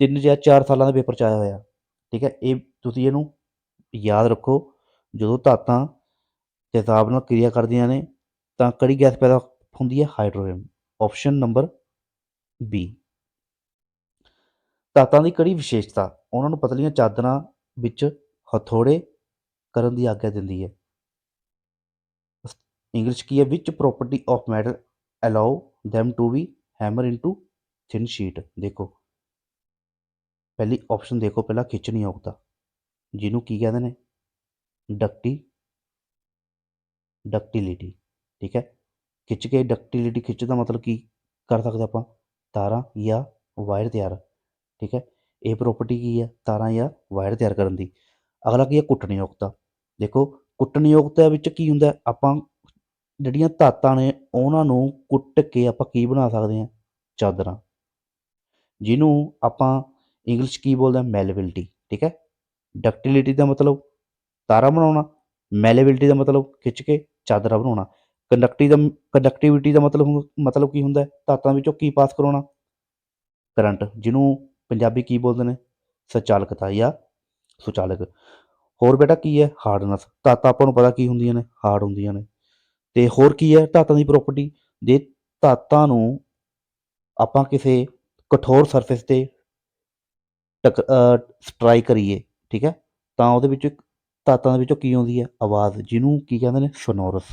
ਤਿੰਨ ਜਾਂ ਚਾਰ ਸਾਲਾਂ ਦੇ ਪੇਪਰ 'ਚ ਆਇਆ ਹੋਇਆ। ਠੀਕ ਹੈ, ਇਹ ਤੁਸੀਂ ਇਹਨੂੰ ਯਾਦ ਰੱਖੋ, ਜਦੋਂ ਧਾਤਾਂ ਤੇਜ਼ਾਬ ਨਾਲ ਕਿਰਿਆ ਕਰਦੀਆਂ ਨੇ, ਤਾਂ ਕਿਹੜੀ ਗੈਸ ਪੈਦਾ ਹੁੰਦੀ ਹੈ? ਹਾਈਡਰੋਜਨ ਆਪਸ਼ਨ ਨੰਬਰ ਬੀ ਧਾਤਾਂ ਦੀ ਕਿਹੜੀ ਵਿਸ਼ੇਸ਼ਤਾ? ਉਹਨਾਂ ਨੂੰ ਪਤਲੀਆਂ ਚਾਦਰਾਂ ਵਿੱਚ ਹਥੋੜੇ ਕਰਨ ਦੀ ਆਗਿਆ ਦਿੰਦੀ ਹੈ। ਇੰਗਲਿਸ਼ ਕੀ ਹੈ? Which property of metal allow them to be hammer into thin sheet ਦੇਖੋ। ਪਹਿਲੀ ਆਪਸ਼ਨ ਦੇਖੋ, ਪਹਿਲਾਂ ਖਿੱਚਣੀ ਯੋਗਤਾ ਜਿਹਨੂੰ ਕੀ ਕਹਿੰਦੇ ਨੇ? ਡਕਟੀ ਡਕਟਿਲਿਟੀ ਠੀਕ ਹੈ? ਖਿੱਚ ਕੇ ਡਕਟਿਲਿਟੀ ਖਿੱਚ ਦਾ ਮਤਲਬ ਕੀ ਕਰ ਸਕਦੇ ਆਪਾਂ? ਤਾਰਾਂ ਜਾਂ ਵਾਇਰ ਤਿਆਰ, ਠੀਕ ਹੈ? ਇਹ ਪ੍ਰੋਪਰਟੀ ਕੀ ਹੈ? ਤਾਰਾਂ ਜਾਂ ਵਾਇਰ ਤਿਆਰ ਕਰਨ ਦੀ। ਅਗਲਾ ਕੀ ਹੈ? ਕੁੱਟਣ ਯੋਗਤਾ ਦੇਖੋ, ਕੁੱਟਣ ਯੋਗਤਾ ਵਿੱਚ ਕੀ ਹੁੰਦਾ? ਆਪਾਂ ਜਿਹੜੀਆਂ ਧਾਤਾਂ ਨੇ, ਉਹਨਾਂ ਨੂੰ ਕੁੱਟ ਕੇ ਆਪਾਂ ਕੀ ਬਣਾ ਸਕਦੇ ਹਾਂ? ਚਾਦਰਾਂ। ਜਿਹਨੂੰ ਆਪਾਂ ਇੰਗਲਿਸ਼ ਕੀ ਬੋਲਦੇ ਹਾਂ? ਮੈਲੇਬਿਲਿਟੀ ਠੀਕ ਹੈ? ਡਕਟਿਲਿਟੀ ਦਾ ਮਤਲਬ ਤਾਰਾ ਬਣਾਉਣਾ ਮੈਲੇਬਿਲਟੀ ਦਾ ਮਤਲਬ ਖਿੱਚ ਕੇ ਚਾਦਰਾਂ ਬਣਾਉਣਾ। ਕੰਡਕਟੀ ਦਾ ਕੰਡਕਟੀਵਿਟੀ ਦਾ ਮਤਲਬ ਮਤਲਬ ਕੀ ਹੁੰਦਾ ਧਾਤਾਂ ਵਿੱਚੋਂ ਕੀ ਪਾਸ ਕਰਾਉਣਾ? ਕਰੰਟ ਜਿਹਨੂੰ ਪੰਜਾਬੀ ਕੀ ਬੋਲਦੇ ਨੇ? ਸੰਚਾਲਕਤਾ ਜਾਂ ਸੁਚਾਲਕ। ਹੋਰ ਬੇਟਾ ਕੀ ਹੈ? ਹਾਰਡਨੈਸ ਧਾਤਾਂ ਆਪਾਂ ਨੂੰ ਪਤਾ ਕੀ ਹੁੰਦੀਆਂ ਨੇ? ਹਾਰਡ ਹੁੰਦੀਆਂ ਨੇ। ਤੇ ਹੋਰ ਕੀ ਹੈ? ਧਾਤਾਂ ਦੀ ਪ੍ਰੋਪਰਟੀ ਜੇ ਧਾਤਾਂ ਨੂੰ ਆਪਾਂ ਕਿਸੇ ਕਠੋਰ ਸਰਫੇਸ ਤੇ ਟਕ ਸਟ੍ਰਾਈਕ ਕਰੀਏ, ਠੀਕ ਹੈ? ਤਾਂ ਉਹਦੇ ਵਿੱਚ ਇੱਕ ਧਾਤਾਂ ਦੇ ਵਿੱਚੋਂ ਕੀ ਆਉਂਦੀ ਹੈ? ਆਵਾਜ਼, ਜਿਹਨੂੰ ਕੀ ਕਹਿੰਦੇ ਨੇ? ਸੋਨੋਰਸ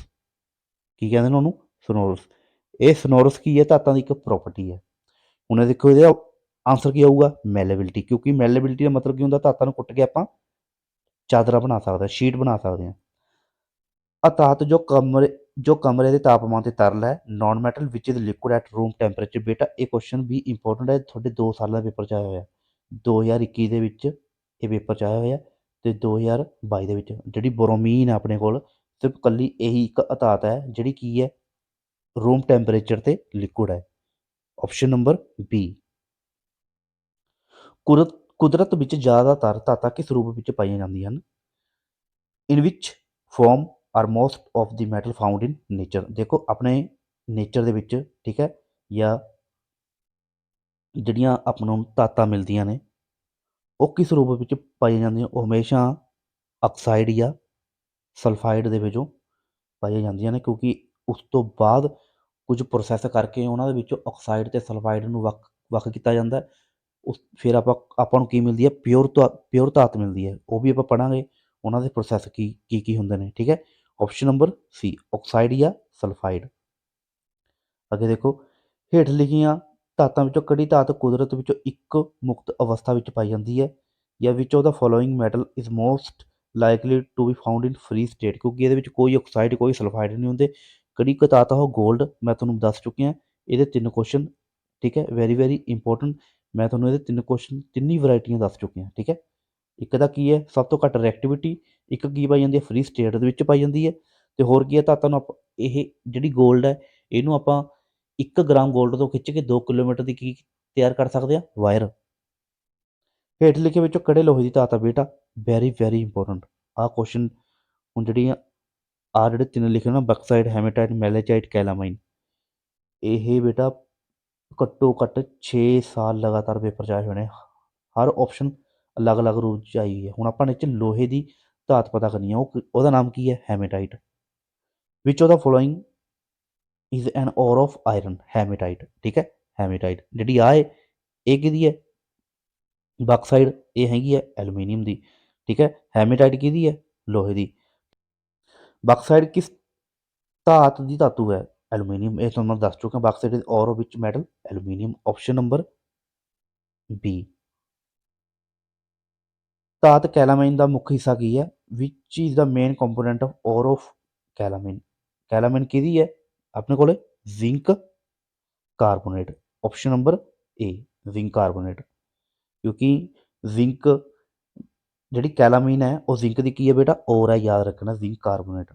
ਕੀ ਕਹਿੰਦੇ ਨੇ ਉਹਨੂੰ? ਸੋਨੋਰਸ ਇਹ ਸੋਨੋਰਸ ਕੀ ਹੈ? ਧਾਤਾਂ ਦੀ ਇੱਕ ਪ੍ਰੋਪਰਟੀ ਹੈ। ਹੁਣ ਇਹ ਦੇਖੋ, ਇਹਦਾ ਆਨਸਰ ਕੀ ਆਊਗਾ? ਮੈਲੇਬਿਲਿਟੀ ਕਿਉਂਕਿ ਮੈਲੇਬਿਲਿਟੀ ਦਾ ਮਤਲਬ ਕੀ ਹੁੰਦਾ? ਧਾਤਾਂ ਨੂੰ ਕੁੱਟ ਕੇ ਆਪਾਂ ਚਾਦਰਾ ਬਣਾ ਸਕਦੇ ਹਾਂ, ਸ਼ੀਟ ਬਣਾ ਸਕਦੇ ਹਾਂ। ਧਾਤ ਜੋ ਕਮਰੇ ਜੋ ਕਮਰੇ ਦੇ ਤਾਪਮਾਨ ਤੇ ਤਰਲ ਹੈ non metal which is liquid at room temperature ਬੇਟਾ, ਇਹ ਕੁਐਸਚਨ ਵੀ ਇੰਪੋਰਟੈਂਟ ਹੈ, ਤੁਹਾਡੇ 2 ਸਾਲਾਂ ਦਾ ਪੇਪਰ 'ਚ ਆਇਆ ਹੋਇਆ 2021 ਦੇ ਵਿੱਚ ਇਹ ਪੇਪਰ 'ਚ ਆਇਆ ਹੋਇਆ ਤੇ 2022 ਦੇ ਵਿੱਚ। ਜਿਹੜੀ ਬਰੋਮੀਨ ਹੈ ਆਪਣੇ ਕੋਲ, ਸਿਰਫ ਕੱਲੀ ਇਹੀ ਇੱਕ ਅਤਾਤ ਹੈ, ਜਿਹੜੀ ਕੀ ਹੈ? ਰੂਮ ਟੈਂਪਰੇਚਰ ਤੇ ਲਿਕੁਇਡ ਹੈ। ਆਪਸ਼ਨ ਨੰਬਰ ਬੀ ਕੁਦਰਤ ਕੁਦਰਤ ਵਿੱਚ ਜ਼ਿਆਦਾਤਰ ਧਾਤਾਂ ਕਿਸ ਰੂਪ ਵਿੱਚ ਪਾਈਆਂ ਜਾਂਦੀਆਂ ਹਨ? In which form are most of the metal found in nature ਦੇਖੋ, ਆਪਣੇ ਨੇਚਰ ਦੇ ਵਿੱਚ, ਠੀਕ ਹੈ, ਜਾਂ ਜਿਹੜੀਆਂ ਆਪਾਂ ਨੂੰ ਤਾਤਾਂ ਮਿਲਦੀਆਂ ਨੇ, ਉਹ ਕਿਸ ਰੂਪ ਵਿੱਚ ਪਾਈਆਂ ਜਾਂਦੀਆਂ? ਉਹ ਹਮੇਸ਼ਾ ਆਕਸਾਈਡ ਜਾਂ ਸਲਫਾਈਡ ਦੇ ਵਿੱਚੋਂ ਪਾਈਆਂ ਜਾਂਦੀਆਂ ਨੇ, ਕਿਉਂਕਿ ਉਸ ਤੋਂ ਬਾਅਦ ਕੁਝ ਪ੍ਰੋਸੈਸ ਕਰਕੇ ਉਹਨਾਂ ਦੇ ਵਿੱਚੋਂ ਆਕਸਾਈਡ ਤੇ ਸਲਫਾਈਡ ਨੂੰ ਵੱਖ ਵੱਖ ਕੀਤਾ ਜਾਂਦਾ ਹੈ। ਉਸ, ਫਿਰ ਆਪਾਂ ਆਪਾਂ ਨੂੰ ਕੀ ਮਿਲਦੀ ਹੈ? ਪਿਓਰ ਪਿਓਰ ਧਾਤ ਮਿਲਦੀ ਹੈ। ਉਹ ਵੀ ਆਪਾਂ ਪੜਾਂਗੇ ਉਹਨਾਂ ਦੇ ਪ੍ਰੋਸੈਸ ਕੀ ਕੀ ਕੀ ਹੁੰਦੇ ਨੇ, ਠੀਕ ਹੈ? ਆਪਸ਼ਨ ਨੰਬਰ ਸੀ ਆਕਸਾਈਡ ਜਾਂ ਸਲਫਾਈਡ ਅੱਗੇ ਦੇਖੋ, ਹੇਠ ਲਿਖੀਆਂ ਧਾਤਾਂ ਵਿੱਚੋਂ ਕਿਹੜੀ ਧਾਤ ਕੁਦਰਤ ਵਿੱਚੋਂ ਇੱਕ ਮੁਕਤ ਅਵਸਥਾ ਵਿੱਚ ਪਾਈ ਜਾਂਦੀ ਹੈ, ਜਾਂ which the following metal is most likely to be found in free state ਕਿਉਂਕਿ ਇਹਦੇ ਵਿੱਚ ਕੋਈ ਆਕਸਾਈਡ ਕੋਈ ਸਲਫਾਈਡ ਨਹੀਂ ਹੁੰਦੇ। ਕਿਹੜੀ ਕੁ ਧਾਤ ਉਹ 골ਡ ਮੈਂ ਤੁਹਾਨੂੰ ਦੱਸ ਚੁੱਕਿਆ ਇਹਦੇ ਤਿੰਨ ਕੁਐਸਚਨ ਠੀਕ ਹੈ ਵੈਰੀ ਵੈਰੀ ਇੰਪੋਰਟੈਂਟ ਮੈਂ ਤੁਹਾਨੂੰ ਇਹਦੇ ਤਿੰਨ ਕੁਐਸਚਨ ਤਿੰਨੀ ਵੈਰਾਈਟੀਆਂ ਦੱਸ ਚੁੱਕਿਆ, ਠੀਕ ਹੈ। ਇੱਕ ਦਾ ਕੀ ਹੈ, ਸਭ ਤੋਂ ਘੱਟ ਰਿਐਕਟੀਵਿਟੀ ਇੱਕ ਕੀ ਪਾਈ ਜਾਂਦੀ ਹੈ ਫ੍ਰੀ ਸਟੇਟ ਦੇ ਵਿੱਚ ਪਾਈ ਜਾਂਦੀ ਹੈ। ਤੇ ਹੋਰ ਕੀ ਹੈ ਧਾਤਾਂ ਨੂੰ ਆਪਾਂ ਇਹ ਜਿਹੜੀ ਗੋਲਡ ਹੈ, ਇਹਨੂੰ ਆਪਾਂ ਇੱਕ ਗ੍ਰਾਮ ਗੋਲਡ ਤੋਂ ਖਿੱਚ ਕੇ ਦੋ ਕਿਲੋਮੀਟਰ ਦੀ ਕੀ ਤਿਆਰ ਕਰ ਸਕਦੇ ਹਾਂ? ਵਾਇਰ ਹੇਠ ਲਿਖੇ ਵਿੱਚੋਂ ਕਿਹੜੇ ਲੋਹੇ ਦੀ ਧਾਤ ਆ ਬੇਟਾ? ਵੈਰੀ ਵੈਰੀ ਇੰਪੋਰਟੈਂਟ ਆਹ ਕੁਐਸਚਨ ਹੁਣ ਜਿਹੜੀਆਂ ਆ ਜਿਹੜੇ ਤਿੰਨ ਲਿਖੇ ਨਾ ਬਕਸਾਈਡ ਹੈਮੇਟਾਈਟ ਮੈਲੇਚਾਈਟ ਕੈਲਾਮਾਈਨ ਇਹ ਬੇਟਾ ਘੱਟੋ ਘੱਟ 6 ਸਾਲ ਲਗਾਤਾਰ ਪੇਪਰ 'ਚ ਆਏ ਹਰ ਆਪਸ਼ਨ ਅਲੱਗ-ਅਲੱਗ ਰੂਪ 'ਚ ਆਈ ਹੋਈ ਹੈ। ਹੁਣ ਆਪਾਂ ਨੇ ਚ ਲੋਹੇ ਦੀ ਧਾਤ ਪਤਾ ਕਰਨੀ ਹੈ। ਉਹ ਉਹਦਾ ਨਾਮ ਕੀ ਹੈ? ਹੈਮੇਟਾਈਟ। ਵਿਚ ਉਹਦਾ ਫੋਲੋਇੰਗ ਇਜ਼ ਐਨ ਔਰ ਆਫ ਆਇਰਨ ਹੈਮੇਟਾਈਟ। ਠੀਕ ਹੈ? ਹੈਮੇਟਾਈਟ। ਜਿਹੜੀ ਆ ਹੈ ਇਹ ਕਿਹਦੀ ਹੈ? ਬਕਸਾਈਡ ਇਹ ਹੈਗੀ ਹੈ ਐਲੂਮੀਨੀਅਮ ਦੀ। ਠੀਕ ਹੈ? ਹੈਮੇਟਾਈਟ ਕਿਹਦੀ ਹੈ? ਲੋਹੇ ਦੀ। ਬਕਸਾਈਡ ਕਿਸ ਧਾਤ ਦੀ ਧਾਤੂ ਹੈ? ਐਲੂਮੀਨੀਅਮ ਇਹ ਤੁਹਾਨੂੰ ਮੈਂ ਦੱਸ ਚੁੱਕਾ। Bauxite is ore which metal aluminium option number B ਧਾਤ ਕੈਲਾਮਾਈਨ ਦਾ ਮੁੱਖ ਹਿੱਸਾ ਕੀ ਹੈ? Which is the main component of ore of calamine calamine ਕਿਹਦੀ ਹੈ? ਆਪਣੇ ਕੋਲੇ zinc carbonate option number A zinc carbonate ਕਿਉਂਕਿ ਜ਼ਿੰਕ ਜਿਹੜੀ ਕੈਲਾਮੀਨ ਹੈ, ਉਹ ਜ਼ਿੰਕ ਦੀ ਕੀ ਹੈ ਬੇਟਾ? ਔਰ ਹੈ, ਯਾਦ ਰੱਖਣਾ ਜ਼ਿੰਕ ਕਾਰਬੋਨੇਟ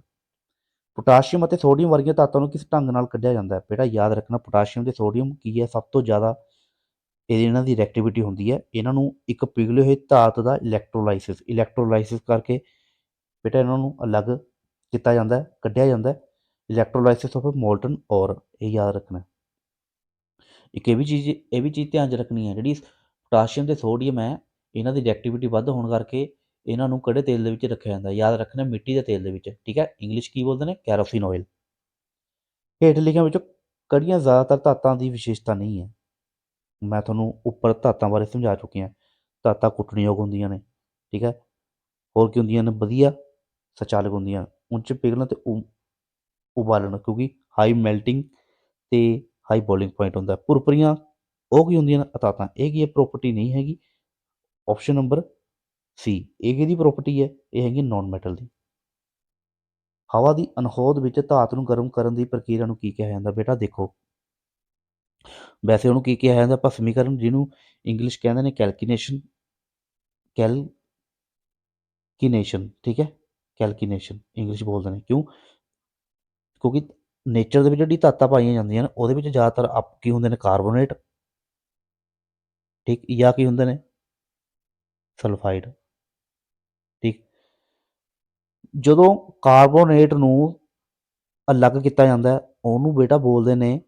ਪੋਟਾਸ਼ੀਅਮ ਅਤੇ ਸੋਡੀਅਮ ਵਰਗੀਆਂ ਧਾਤਾਂ ਨੂੰ ਕਿਸ ਢੰਗ ਨਾਲ ਕੱਢਿਆ ਜਾਂਦਾ ਹੈ? ਬੇਟਾ, ਯਾਦ ਰੱਖਣਾ, ਪੋਟਾਸ਼ੀਅਮ ਤੇ ਸੋਡੀਅਮ ਕੀ ਹੈ? ਸਭ ਤੋਂ ਜ਼ਿਆਦਾ ਇਹ ਇਹਨਾਂ ਦੀ ਰਿਐਕਟੀਵਿਟੀ ਹੁੰਦੀ ਹੈ, ਇਹਨਾਂ ਨੂੰ ਇੱਕ ਪਿਘਲੇ ਹੋਏ ਧਾਤ ਦਾ ਇਲੈਕਟ੍ਰੋਲਾਈਸਿਸ ਇਲੈਕਟ੍ਰੋਲਾਈਸਿਸ ਕਰਕੇ ਬੇਟਾ ਇਹਨਾਂ ਨੂੰ ਅਲੱਗ ਕੀਤਾ ਜਾਂਦਾ ਹੈ, ਕੱਢਿਆ ਜਾਂਦਾ ਹੈ ਇਲੈਕਟ੍ਰੋਲਾਈਸਿਸ ਆਫ ਮੋਲਟਨ ਔਰ ਇਹ ਯਾਦ ਰੱਖਣਾ ਇੱਕ ਇਹ ਵੀ ਚੀਜ਼, ਇਹ ਵੀ ਚੀਜ਼ ਧਿਆਨ 'ਚ ਰੱਖਣੀ ਹੈ, ਜਿਹੜੀ ਪੋਟਾਸ਼ੀਅਮ ਤੇ ਸੋਡੀਅਮ ਹੈ, ਇਹਨਾਂ ਦੀ ਰਿਐਕਟੀਵਿਟੀ ਵੱਧ ਹੋਣ ਕਰਕੇ ਇਹਨਾਂ ਨੂੰ ਕੜੇ ਤੇਲ ਦੇ ਵਿੱਚ ਰੱਖਿਆ ਜਾਂਦਾ ਯਾਦ ਰੱਖਣਾ ਮਿੱਟੀ ਦੇ ਤੇਲ ਦੇ ਵਿੱਚ, ਠੀਕ ਹੈ? ਇੰਗਲਿਸ਼ ਕੀ ਬੋਲਦੇ ਨੇ? ਕੈਰੋਸਿਨ ਆਇਲ ਹੇਠ ਲਿਖਿਆਂ ਵਿੱਚੋਂ ਕਿਹੜੀਆਂ ਜ਼ਿਆਦਾਤਰ ਧਾਤਾਂ ਦੀ ਵਿਸ਼ੇਸ਼ਤਾ ਨਹੀਂ ਹੈ। ਮੈਂ ਤੁਹਾਨੂੰ ਉੱਪਰ ਧਾਤਾਂ ਬਾਰੇ ਸਮਝਾ ਚੁੱਕਿਆ ਧਾਤਾਂ ਕੁੱਟਣਯੋਗ ਹੁੰਦੀਆਂ ਨੇ, ਠੀਕ ਹੈ? ਹੋਰ ਕੀ ਹੁੰਦੀਆਂ ਨੇ? ਵਧੀਆ, ਸੰਚਾਲਕ ਹੁੰਦੀਆਂ। ਉੱਚ ਪਿਘਲਣ ਤੇ ਉਬਾਲਣ, ਕਿਉਂਕਿ ਹਾਈ ਮੈਲਟਿੰਗ ਤੇ ਹਾਈ ਬੋਇਲਿੰਗ ਪੁਆਇੰਟ ਹੁੰਦਾ। ਪੁਰਪਰੀਆਂ ਉਹ ਕੀ ਹੁੰਦੀਆਂ ਨੇ? ਧਾਤਾਂ ਇਹ ਕੀ ਹੈ? ਪ੍ਰੋਪਰਟੀ ਨਹੀਂ ਹੈਗੀ। ਆਪਸ਼ਨ ਨੰਬਰ ਸੀ ਇਹ ਕਿਹਦੀ ਪ੍ਰੋਪਰਟੀ ਹੈ? ਇਹ ਹੈਗੀ ਨਾਨ ਮੈਟਲ ਦੀ। ਹਵਾ ਦੀ ਅਣਹੋਂਦ ਵਿੱਚ ਧਾਤ ਨੂੰ ਗਰਮ ਕਰਨ ਦੀ ਪ੍ਰਕਿਰਿਆ ਨੂੰ ਕੀ ਕਿਹਾ ਜਾਂਦਾ? ਬੇਟਾ ਦੇਖੋ। ਵੈਸੇ ਉਹਨੂੰ ਕੀ ਕਿਹਾ ਜਾਂਦਾ ਭਸਮੀਕਰਨ ਜਿਹਨੂੰ ਇੰਗਲਿਸ਼ ਕਹਿੰਦੇ ਨੇ ਕੈਲਕੀਨੇਸ਼ਨ ਕੈਲਕੀਨੇਸ਼ਨ ਠੀਕ ਹੈ? ਕੈਲਕੀਨੇਸ਼ਨ ਇੰਗਲਿਸ਼ ਬੋਲਦੇ ਨੇ, ਕਿਉਂ? ਕਿਉਂਕਿ ਨੇਚਰ ਦੇ ਵਿੱਚ ਜਿਹੜੀ ਧਾਤਾਂ ਪਾਈਆਂ ਜਾਂਦੀਆਂ ਨੇ, ਉਹਦੇ ਵਿੱਚ ਜ਼ਿਆਦਾਤਰ ਆਪ ਕੀ ਹੁੰਦੇ ਨੇ ਕਾਰਬੋਨੇਟ ਠੀਕ, ਜਾਂ ਕੀ ਹੁੰਦੇ ਨੇ? ਸਲਫਾਈਡ ਠੀਕ। ਜਦੋਂ ਕਾਰਬੋਨੇਟ ਨੂੰ ਅਲੱਗ ਕੀਤਾ ਜਾਂਦਾ ਉਹਨੂੰ ਬੇਟਾ ਬੋਲਦੇ ਨੇ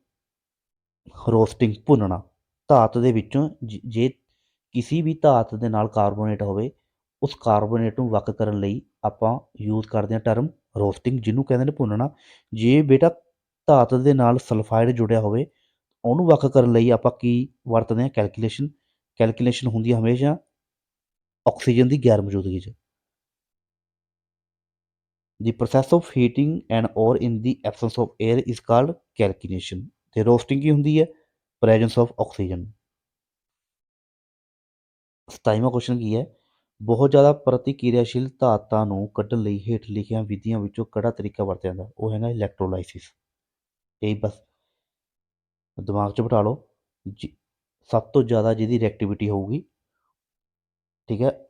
ਰੋਸਟਿੰਗ ਭੁੰਨਣਾ। ਧਾਤ ਦੇ ਵਿੱਚੋਂ ਜ- ਜੇ ਕਿਸੇ ਵੀ ਧਾਤ ਦੇ ਨਾਲ ਕਾਰਬੋਨੇਟ ਹੋਵੇ, ਉਸ ਕਾਰਬੋਨੇਟ ਨੂੰ ਵੱਖ ਕਰਨ ਲਈ ਆਪਾਂ ਯੂਜ਼ ਕਰਦੇ ਹਾਂ ਟਰਮ ਰੋਸਟਿੰਗ, ਜਿਹਨੂੰ ਕਹਿੰਦੇ ਨੇ ਭੁੰਨਣਾ। ਜੇ ਬੇਟਾ ਧਾਤ ਦੇ ਨਾਲ ਸਲਫਾਈਡ ਜੁੜਿਆ ਹੋਵੇ, ਉਹਨੂੰ ਵੱਖ ਕਰਨ ਲਈ ਆਪਾਂ ਕੀ ਵਰਤਦੇ ਹਾਂ? ਕੈਲਕੂਲੇਸ਼ਨ। ਕੈਲਕੂਲੇਸ਼ਨ ਹੁੰਦੀ ਹੈ ਹਮੇਸ਼ਾ ਆਕਸੀਜਨ ਦੀ ਗੈਰ ਮੌਜੂਦਗੀ 'ਚ। The process of heating an ore in the absence of air is called calcination. ਤੇ ਰੋਸਟਿੰਗ ਕੀ ਹੁੰਦੀ ਹੈ? Presence of oxygen. 27ਵਾਂ ਕੁਐਸਚਨ ਕੀ ਹੈ? ਬਹੁਤ ਜ਼ਿਆਦਾ ਪ੍ਰਤੀਕਿਰਿਆਸ਼ੀਲ ਧਾਤਾਂ ਨੂੰ ਕੱਢਣ ਲਈ ਹੇਠ ਲਿਖੀਆਂ ਵਿਧੀਆਂ ਵਿੱਚੋਂ ਕਿਹੜਾ ਤਰੀਕਾ ਵਰਤਿਆ ਜਾਂਦਾ? ਉਹ ਹੈਗਾ ਇਲੈਕਟ੍ਰੋਲਾਈਸਿਸ। ਇਹ ਬਸ ਦਿਮਾਗ 'ਚ ਬਿਠਾ ਲਓ। ਜੀ- ਸਭ ਤੋਂ ਜ਼ਿਆਦਾ ਜਿਹਦੀ ਰਿਐਕਟੀਵਿਟੀ ਹੋਊਗੀ, ਠੀਕ ਹੈ?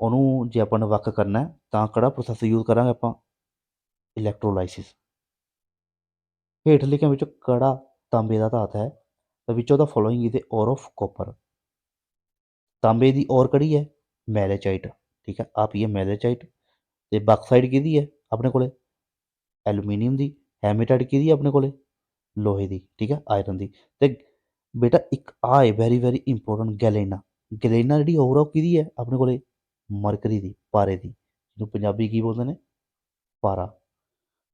ਉਹਨੂੰ ਜੇ ਆਪਾਂ ਨੇ ਵੱਖ ਕਰਨਾ ਤਾਂ ਕਿਹੜਾ ਪ੍ਰੋਸੈਸ ਯੂਜ਼ ਕਰਾਂਗੇ ਆਪਾਂ? ਇਲੈਕਟ੍ਰੋਲਾਈਸਿਸ। ਹੇਠ ਲਿਖਿਆਂ ਵਿੱਚੋਂ ਕੜਾ ਤਾਂਬੇ ਦਾ ਧਾਤ ਹੈ? ਤਾਂ which the following is ore of copper ਤਾਂਬੇ ਦੀ ਔਰ ਕਿਹੜੀ ਹੈ? ਮੈਲੇਚਾਈਟ ਠੀਕ ਹੈ ਆਪ ਇਹ ਮੈਲੇਚਾਈਟ ਤੇ ਬਾਕਸਾਈਡ ਕਿਹਦੀ ਹੈ? ਆਪਣੇ ਕੋਲੇ ਐਲੂਮੀਨੀਅਮ ਦੀ ਹੈਮੇਟਾਈਟ ਕਿਹਦੀ ਹੈ? ਆਪਣੇ ਕੋਲੇ ਲੋਹੇ ਦੀ, ਠੀਕ ਹੈ ਆਇਰਨ ਦੀ। ਤੇ ਬੇਟਾ ਇੱਕ ਆ ਹੈ very very important galena galena ਜਿਹੜੀ ਹੋਰ ਆ ਉਹ ਕਿਹਦੀ ਹੈ? ਆਪਣੇ ਕੋਲੇ ਮਰਕਰੀ ਦੀ, ਪਾਰੇ ਦੀ, ਜਿਹਨੂੰ ਪੰਜਾਬੀ ਕੀ ਬੋਲਦੇ ਨੇ? ਪਾਰਾ।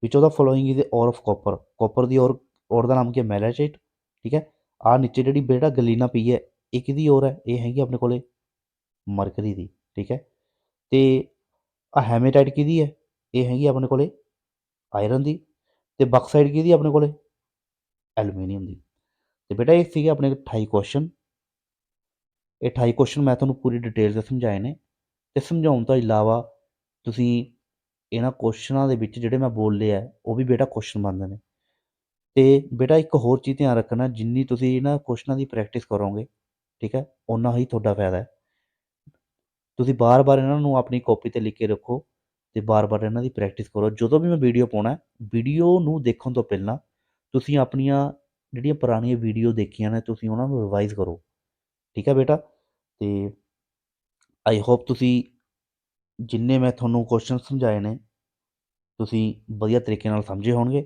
Which of the following is ore of copper copper the ore ore ਦਾ ਨਾਮ ਕੀ ਹੈ? ਮੈਲਾਚਾਈਟ ਠੀਕ ਹੈ? ਆ ਨੀਚੇ ਜਿਹੜੀ ਬੇਟਾ ਗਲੀਨਾ ਪਈ ਹੈ ਇਹ ਕਿਹਦੀ ਔਰ ਹੈ ਇਹ ਹੈਗੀ ਆਪਣੇ ਕੋਲੇ ਮਰਕਰੀ ਦੀ, ਠੀਕ ਹੈ? ਤੇ ਆ ਹੈਮੇਟਾਈਟ ਕਿਹਦੀ ਹੈ? ਇਹ ਹੈਗੀ ਆਪਣੇ ਕੋਲੇ ਆਇਰਨ ਦੀ, ਤੇ ਬਕਸਾਈਡ ਕਿਹਦੀ ਆਪਣੇ ਕੋਲੇ? ਐਲੂਮੀਨੀਅਮ ਦੀ। ਤੇ ਬੇਟਾ ਇਹ ਸੀਗੇ ਆਪਣੇ 28 ਕੁਐਸਚਨ ਇਹ 28 ਕੁਐਸਚਨ ਮੈਂ ਤੁਹਾਨੂੰ ਪੂਰੀ ਡਿਟੇਲ 'ਚ ਸਮਝਾਏ ਨੇ। ਤੇ ਸਮਝਾਉਣ ਤੋਂ ਇਲਾਵਾ ਤੁਸੀਂ ਇਹਨਾਂ ਕੁਐਸਚਨਾਂ ਦੇ ਵਿੱਚ ਜਿਹੜੇ ਮੈਂ ਬੋਲੇ ਆ ਉਹ ਵੀ ਬੇਟਾ ਕੁਐਸਚਨ ਬਣਦੇ ਨੇ। ਅਤੇ ਬੇਟਾ ਇੱਕ ਹੋਰ ਚੀਜ਼ ਧਿਆਨ ਰੱਖਣਾ, ਜਿੰਨੀ ਤੁਸੀਂ ਇਹਨਾਂ ਕੁਐਸਚਨਾਂ ਦੀ ਪ੍ਰੈਕਟਿਸ ਕਰੋਗੇ, ਠੀਕ ਹੈ, ਓਨਾ ਹੀ ਤੁਹਾਡਾ ਫਾਇਦਾ ਹੈ। ਤੁਸੀਂ ਬਾਰ-ਬਾਰ ਇਹਨਾਂ ਨੂੰ ਆਪਣੀ ਕਾਪੀ ਤੇ ਲਿਖ ਕੇ ਰੱਖੋ ਤੇ ਬਾਰ-ਬਾਰ ਇਹਨਾਂ ਦੀ ਪ੍ਰੈਕਟਿਸ ਕਰੋ। ਜਦੋਂ ਵੀ ਮੈਂ ਵੀਡੀਓ ਪਾਉਣਾ ਵੀਡੀਓ ਨੂੰ ਦੇਖਣ ਤੋਂ ਪਹਿਲਾਂ ਤੁਸੀਂ ਆਪਣੀਆਂ ਜਿਹੜੀਆਂ ਪੁਰਾਣੀਆਂ ਵੀਡੀਓ ਦੇਖੀਆਂ ਨੇ, ਤੁਸੀਂ ਉਹਨਾਂ ਨੂੰ ਰਿਵਾਈਜ਼ ਕਰੋ। ਠੀਕ ਹੈ ਬੇਟਾ? ਤੇ ਆਈ ਹੋਪ ਤੁਸੀਂ ਜਿੰਨੇ ਮੈਂ ਤੁਹਾਨੂੰ ਕੁਸ਼ਚਨ ਸਮਝਾਏ ਨੇ ਤੁਸੀਂ ਵਧੀਆ ਤਰੀਕੇ ਨਾਲ ਸਮਝੇ ਹੋਣਗੇ।